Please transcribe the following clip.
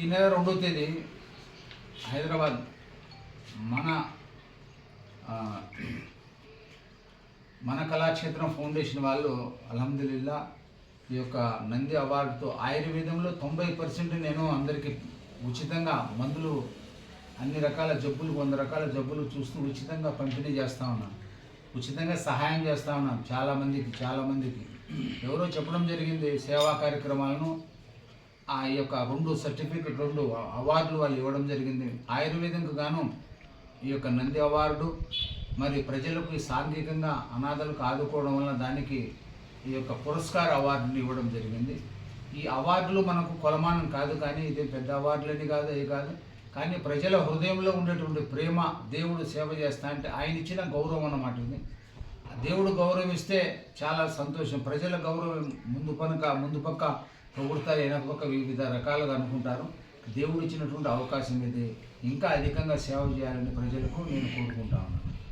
ఈ నెల రెండో తేదీ హైదరాబాద్ మన మన కళాక్షేత్రం ఫౌండేషన్ వాళ్ళు అల్హమ్దుల్లా ఈ యొక్క నంది అవార్డుతో ఆయుర్వేదంలో తొంభై పర్సెంట్ నేను అందరికీ ఉచితంగా మందులు అన్ని రకాల జబ్బులు వంద రకాల జబ్బులు చూస్తూ ఉచితంగా పంపిణీ చేస్తూ ఉన్నాను. ఉచితంగా సహాయం చేస్తూ ఉన్నాను చాలామందికి చాలామందికి. ఎవరో చెప్పడం జరిగింది సేవా కార్యక్రమాలను ఆ యొక్క రెండు సర్టిఫికెట్ రెండు అవార్డులు వాళ్ళు ఇవ్వడం జరిగింది. ఆయుర్వేదంకు గాను ఈ యొక్క నంది అవార్డు మరి ప్రజలకు ఈ సాంఘికంగా అనాథలకు ఆదుకోవడం వల్ల దానికి ఈ యొక్క పురస్కార అవార్డుని ఇవ్వడం జరిగింది. ఈ అవార్డులు మనకు కొలమానం కాదు కానీ ఇది పెద్ద అవార్డులని కాదు ఏ కాదు. కానీ ప్రజల హృదయంలో ఉండేటువంటి ప్రేమ దేవుడు సేవ చేస్తా అంటే ఆయన ఇచ్చిన గౌరవం అన్నమాట ఇది. దేవుడు గౌరవిస్తే చాలా సంతోషం. ప్రజల గౌరవం ముందు పనక ముందు పక్క ప్రభుత్వాలు వెనక వివిధ రకాలుగా అనుకుంటారు. దేవుడు ఇచ్చినటువంటి అవకాశం ఇది. ఇంకా అధికంగా సేవ చేయాలని ప్రజలకు నేను కోరుకుంటా ఉన్నాను.